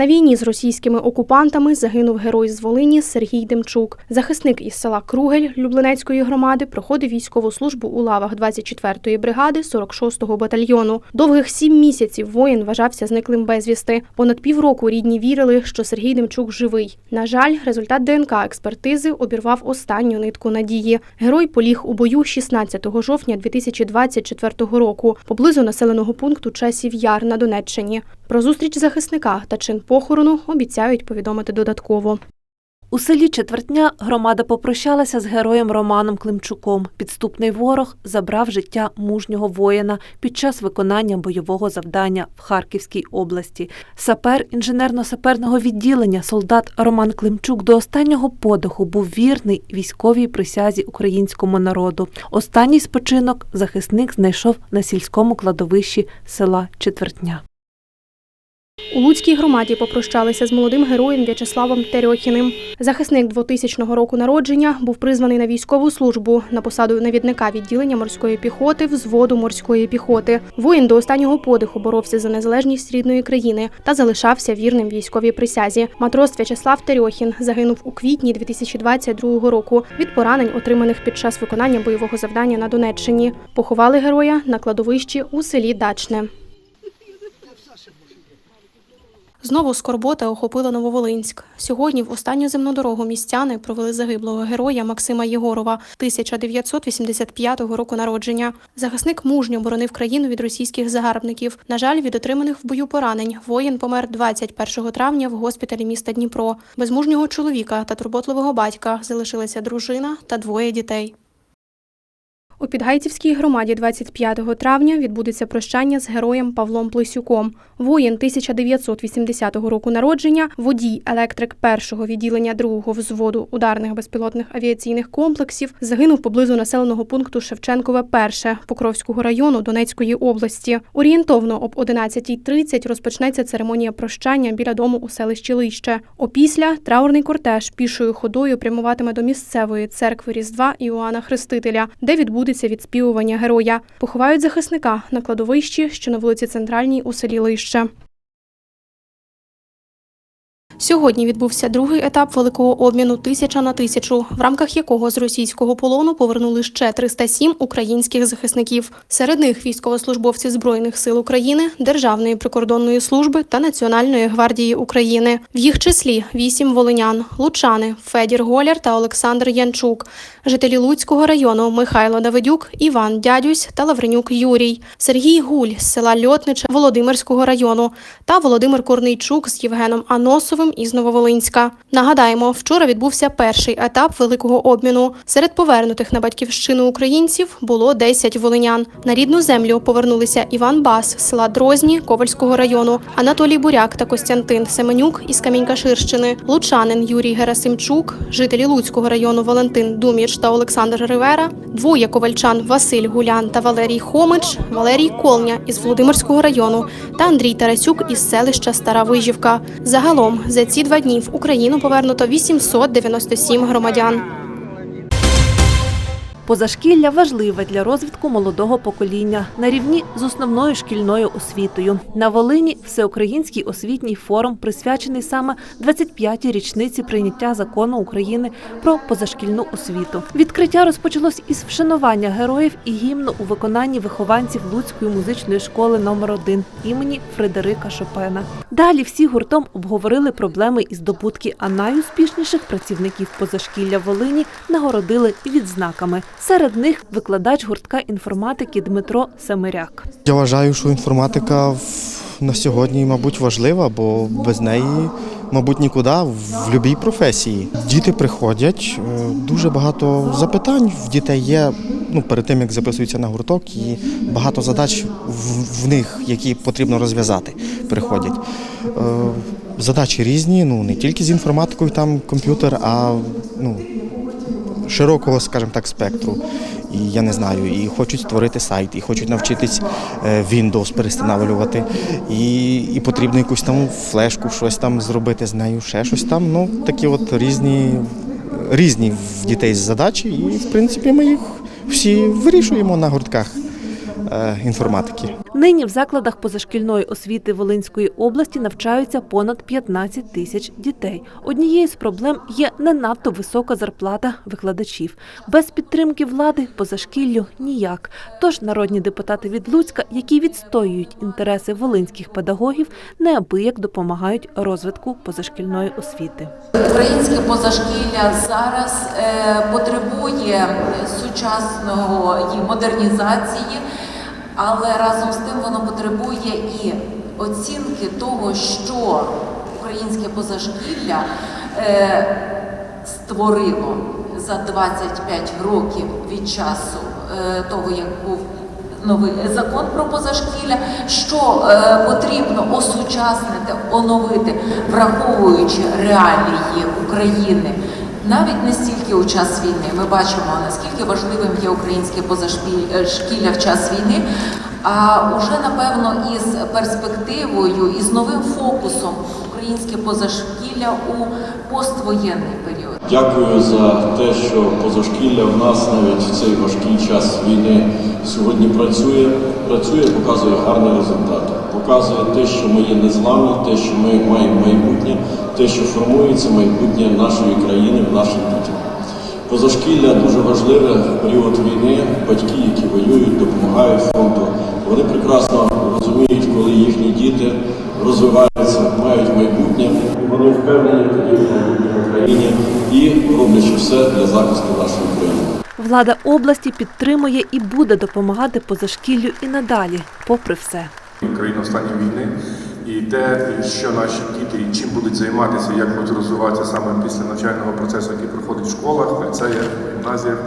На війні з російськими окупантами загинув герой з Волині Сергій Демчук. Захисник із села Кругель Люблинецької громади проходив військову службу у лавах 24-ї бригади 46-го батальйону. Довгих сім місяців воїн вважався зниклим безвісти. Понад півроку рідні вірили, що Сергій Демчук живий. На жаль, результат ДНК експертизи обірвав останню нитку надії. Герой поліг у бою 16 жовтня 2024 року поблизу населеного пункту Часів Яр на Донеччині. Про зустріч захисника та чин похорону обіцяють повідомити додатково. У селі Четвертня громада попрощалася з героєм Романом Климчуком. Підступний ворог забрав життя мужнього воїна під час виконання бойового завдання в Харківській області. Сапер інженерно-саперного відділення солдат Роман Климчук до останнього подиху був вірний військовій присязі українському народу. Останній спочинок захисник знайшов на сільському кладовищі села Четвертня. У Луцькій громаді попрощалися з молодим героєм В'ячеславом Терьохіним. Захисник 2000 року народження був призваний на військову службу на посаду навідника відділення морської піхоти взводу морської піхоти. Воїн до останнього подиху боровся за незалежність рідної країни та залишався вірним військовій присязі. Матрос В'ячеслав Терьохін загинув у квітні 2022 року від поранень, отриманих під час виконання бойового завдання на Донеччині. Поховали героя на кладовищі у селі Дачне. Знову скорбота охопила Нововолинськ. Сьогодні в останню земну дорогу містяни провели загиблого героя Максима Єгорова 1985 року народження. Захисник мужньо боронив країну від російських загарбників. На жаль, від отриманих в бою поранень воїн помер 21 травня в госпіталі міста Дніпро. Без мужнього чоловіка та турботливого батька залишилася дружина та двоє дітей. У Підгайцівській громаді 25 травня відбудеться прощання з героєм Павлом Плесюком. Воїн 1980 року народження, водій, електрик першого відділення другого взводу ударних безпілотних авіаційних комплексів, загинув поблизу населеного пункту Шевченкове перше Покровського району Донецької області. Орієнтовно об 11.30 розпочнеться церемонія прощання біля дому у селищі Лище. Опісля траурний кортеж пішою ходою прямуватиме до місцевої церкви Різдва Іоанна Хрестителя, де відбудеться відспівування героя. Поховають захисника на кладовищі, що на вулиці Центральній у селі Лище. Сьогодні відбувся другий етап великого обміну тисяча на тисячу, в рамках якого з російського полону повернули ще 307 українських захисників. Серед них військовослужбовці Збройних сил України, Державної прикордонної служби та Національної гвардії України. В їх числі вісім волинян, лучани, Федір Голяр та Олександр Янчук, жителі Луцького району Михайло Давидюк, Іван Дядюсь та Лавренюк Юрій, Сергій Гуль з села Льотниче Володимирського району та Володимир Корнийчук з Євгеном Аносовим із Нововолинська. Нагадаємо, вчора відбувся перший етап великого обміну. Серед повернутих на батьківщину українців було 10 волинян. На рідну землю повернулися Іван Бас з села Дрозні Ковальського району, Анатолій Буряк та Костянтин Семенюк із Камінька-Ширщини, Лучанин Юрій Герасимчук, жителі Луцького району Валентин Думіч та Олександр Ривера, двоє ковальчан Василь Гулян та Валерій Хомич, Валерій Колня із Володимирського району та Андрій Тарасюк із селища Стара Вижівка. Загалом за ці два дні в Україну повернуто 897 громадян. Позашкілля важливе для розвитку молодого покоління на рівні з основною шкільною освітою. На Волині всеукраїнський освітній форум присвячений саме 25-й річниці прийняття закону України про позашкільну освіту. Відкриття розпочалось із вшанування героїв і гімну у виконанні вихованців Луцької музичної школи номер 1 імені Фредерика Шопена. Далі всі гуртом обговорили проблеми і здобутки, а найуспішніших працівників позашкілля Волині нагородили відзнаками. Серед них викладач гуртка інформатики Дмитро Семиряк. Я вважаю, що інформатика на сьогодні, мабуть, важлива, бо без неї, мабуть, нікуди в будь-якій професії. Діти приходять, е, дуже багато запитань в дітей є. Ну, перед тим як записуються на гурток, і багато задач в, в них, які потрібно розв'язати, приходять. Е, задачі різні, ну не тільки з інформатикою, там комп'ютер, а ну, широкого, скажімо так, спектру. І я не знаю, і хочуть створити сайт, і хочуть навчитись е, Windows перестановлювати, і, і потрібно якусь там флешку, щось там зробити з нею, ще щось там. Ну, такі от різні, різні в дітей задачі, і в принципі ми їх всі вирішуємо на гуртках. Е, інформатики. Нині в закладах позашкільної освіти Волинської області навчаються понад 15 тисяч дітей. Однією з проблем є не надто висока зарплата викладачів. Без підтримки влади позашкіллю ніяк. Тож народні депутати від Луцька, які відстоюють інтереси волинських педагогів, неабияк допомагають розвитку позашкільної освіти. Українське позашкілля зараз е, потребує сучасного і модернізації, але разом з тим воно потребує і оцінки того, що українське позашкілля е, створило за 25 років від часу е, того, як був новий закон про позашкілля, що е, потрібно осучаснити, оновити, враховуючи реалії України. Навіть не стільки у час війни ми бачимо, наскільки важливим є українське позашкілля в час війни, а уже напевно із перспективою і з новим фокусом українське позашкілля у поствоєнний період. Дякую за те, що позашкілля в нас навіть в цей важкий час війни сьогодні працює. Працює, показує гарні результати. Показує те, що ми є незламні, те, що ми маємо майбутнє, те, що формується майбутнє нашої країни, наших дітей. Позашкілля дуже важливе в період війни. Батьки, які воюють, допомагають фонду. Вони прекрасно розуміють, коли їхні діти розвиваються, мають майбутнє. Вони впевнені тоді в майбутньому країні і роблячи все для захисту нашої країни. Влада області підтримує і буде допомагати позашкіллю і надалі, попри все. Країна в стані війни і те, що наші діти і чим будуть займатися, як будуть розвиватися саме після навчального процесу, який проходить в школах, ліцеях, гімназіях,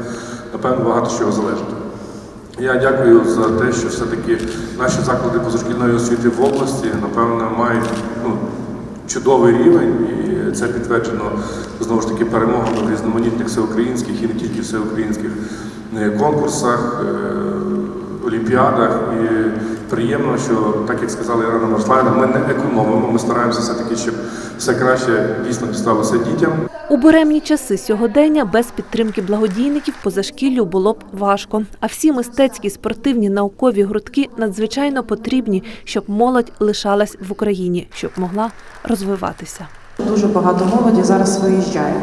напевно, багато чого залежить. Я дякую за те, що все-таки наші заклади позашкільної освіти в області, напевно, мають ну, чудовий рівень, і це підтверджено знову ж таки перемогами в різноманітних всеукраїнських і не тільки всеукраїнських е, конкурсах, е, олімпіадах. І приємно, що так як сказала Ірина Марславівна, ми не економимо. Ми стараємося все таки, щоб все краще дійсно дісталося дітям. У буремні часи сьогодення без підтримки благодійників позашкіллю було б важко. А всі мистецькі, спортивні, наукові гуртки надзвичайно потрібні, щоб молодь лишалась в Україні, щоб могла розвиватися. Дуже багато молоді зараз виїжджає.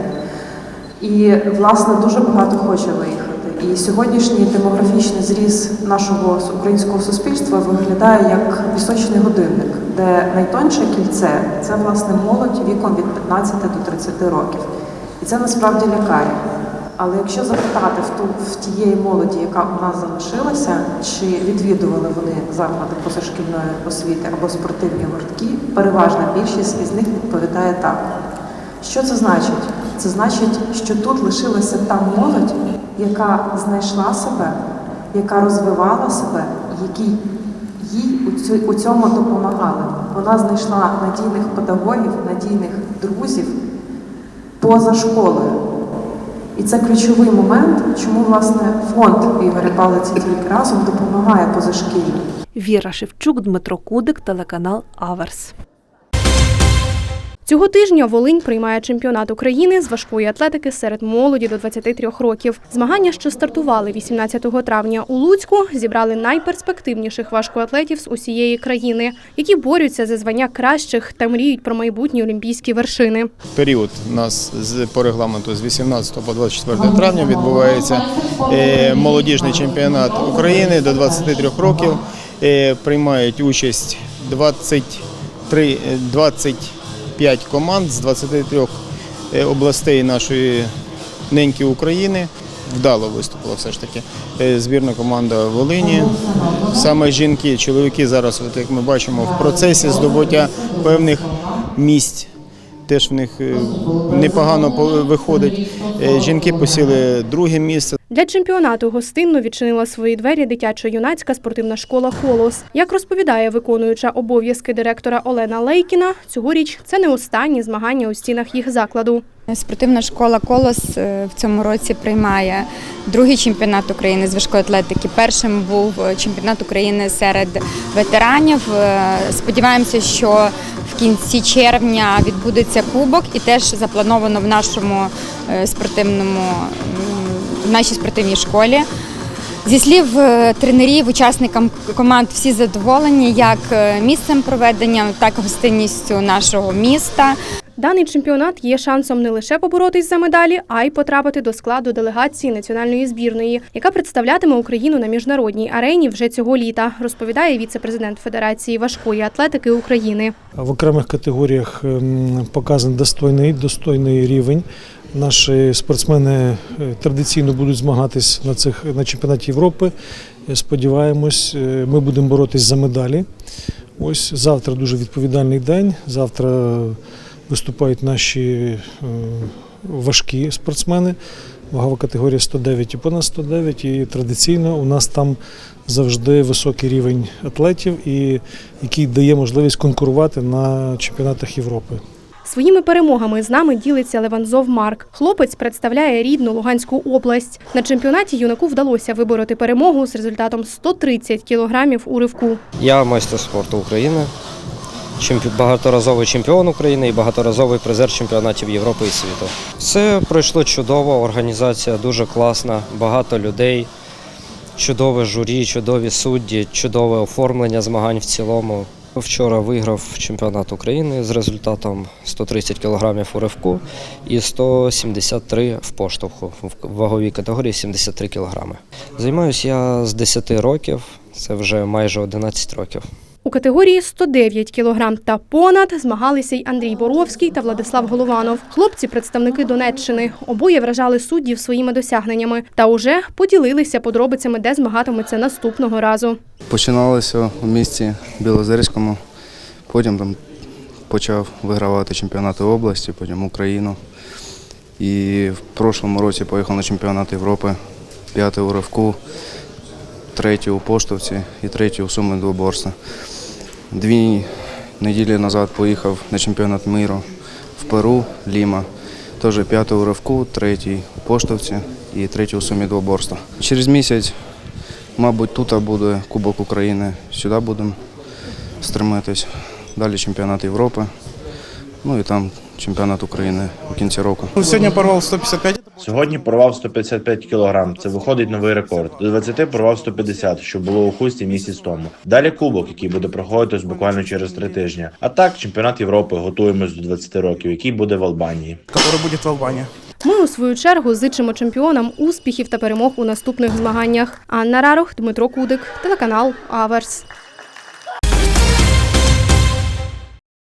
І, власне, дуже багато хоче виїхати. І сьогоднішній демографічний зріз нашого українського суспільства виглядає як пісочний годинник, де найтонше кільце це власне молодь віком від 15 до 30 років. І це насправді лякає. Але якщо запитати в ту в тієї молоді, яка у нас залишилася, чи відвідували вони заклади позашкільної освіти або спортивні гуртки, переважна більшість із них відповідає так. Що це значить? Це значить, що тут лишилася та молодь, яка знайшла себе, яка розвивала себе, якій їй у цьому допомагали. Вона знайшла надійних педагогів, надійних друзів поза школою. І це ключовий момент, чому власне фонд Ігоря Палиці тільки разом допомагає позашкіллю. Віра Шевчук, Дмитро Кудик, телеканал Аверс. Цього тижня Волинь приймає чемпіонат України з важкої атлетики серед молоді до 23 років. Змагання, що стартували 18 травня у Луцьку, зібрали найперспективніших важкоатлетів з усієї країни, які борються за звання кращих та мріють про майбутні олімпійські вершини. Період у нас по регламенту з 18 по 24 травня відбувається е, молодіжний чемпіонат України до 23 років. Е, приймають участь 23 20 5 команд з 23 е, областей нашої неньки України. Вдало виступила все ж таки. Е, збірна команда Волині. Саме жінки, чоловіки зараз, от як ми бачимо, в процесі здобуття певних місць. Теж в них е, непогано виходить. Жінки посіли друге місце. Для чемпіонату гостинно відчинила свої двері дитячо-юнацька спортивна школа Колос. Як розповідає виконуюча обов'язки директора Олена Лейкіна, цьогоріч це не останні змагання у стінах їх закладу. Спортивна школа Колос е, в цьому році приймає другий чемпіонат України з важкої атлетики. Першим був е, чемпіонат України серед ветеранів. Е, Сподіваємося, що в кінці червня відбудеться кубок, і теж заплановано в нашому спортивному в нашій спортивній школі. Зі слів е, тренерів, учасникам команд всі задоволені як е, місцем проведення, так і гостинністю нашого міста. Даний чемпіонат є шансом не лише поборотись за медалі, а й потрапити до складу делегації національної збірної, яка представлятиме Україну на міжнародній арені вже цього літа, розповідає віце-президент Федерації важкої атлетики України. В окремих категоріях ем, показаний достойний, достойний рівень. Наші спортсмени е, традиційно будуть змагатись на цих на чемпіонаті Європи. Е, Сподіваємось, е, ми будемо боротись за медалі. Ось завтра дуже відповідальний день. Завтра виступають наші важкі спортсмени. Вагова категорія 109 і понад 109. І традиційно у нас там завжди високий рівень атлетів, і який дає можливість конкурувати на чемпіонатах Європи. Своїми перемогами з нами ділиться Леванзов Марк. Хлопець представляє рідну Луганську область. На чемпіонаті юнаку вдалося вибороти перемогу з результатом 130 кілограмів у ривку. Я майстер спорту України, багаторазовий чемпіон України і багаторазовий призер чемпіонатів Європи і світу. Все пройшло чудово, організація дуже класна, багато людей, чудове журі, чудові судді, чудове оформлення змагань в цілому. Вчора виграв чемпіонат України з результатом 130 кг у ривку і 173 в поштовху в ваговій категорії 73 кг. Займаюся я з 10 років, це вже майже 11 років. У категорії 109 кілограм та понад змагалися й Андрій Боровський та Владислав Голованов. Хлопці представники Донеччини. Обоє вражали суддів своїми досягненнями та уже поділилися подробицями, де змагатимуться наступного разу. Починалося у місті Білозерському, потім там почав вигравати чемпіонати області, потім Україну. І в прошлому році поїхав на чемпіонат Європи, п'ятий у ривку, третій у поштовці і третій у суми двоборства. Дві неділі назад поїхав на чемпіонат миру в Перу, Ліма. Теж п'ятий у ривку, третій у поштовці і третій у сумі двоборства. Через місяць Мабуть, тут буде Кубок України. Сюди будемо стремитись. Далі чемпіонат Європи. Ну і там чемпіонат України у кінці року. Сьогодні порвав 155. Сьогодні порвав 155 кг. Це виходить новий рекорд. До 20 порвав 150, що було у хусті місяць тому. Далі кубок, який буде проходити ось буквально через три тижні. А так, чемпіонат Європи готуємось до 20 років, який буде в Албанії. який буде в Албанії. Ми у свою чергу зичимо чемпіонам успіхів та перемог у наступних змаганнях. Анна Рарох, Дмитро Кудик, телеканал Аверс.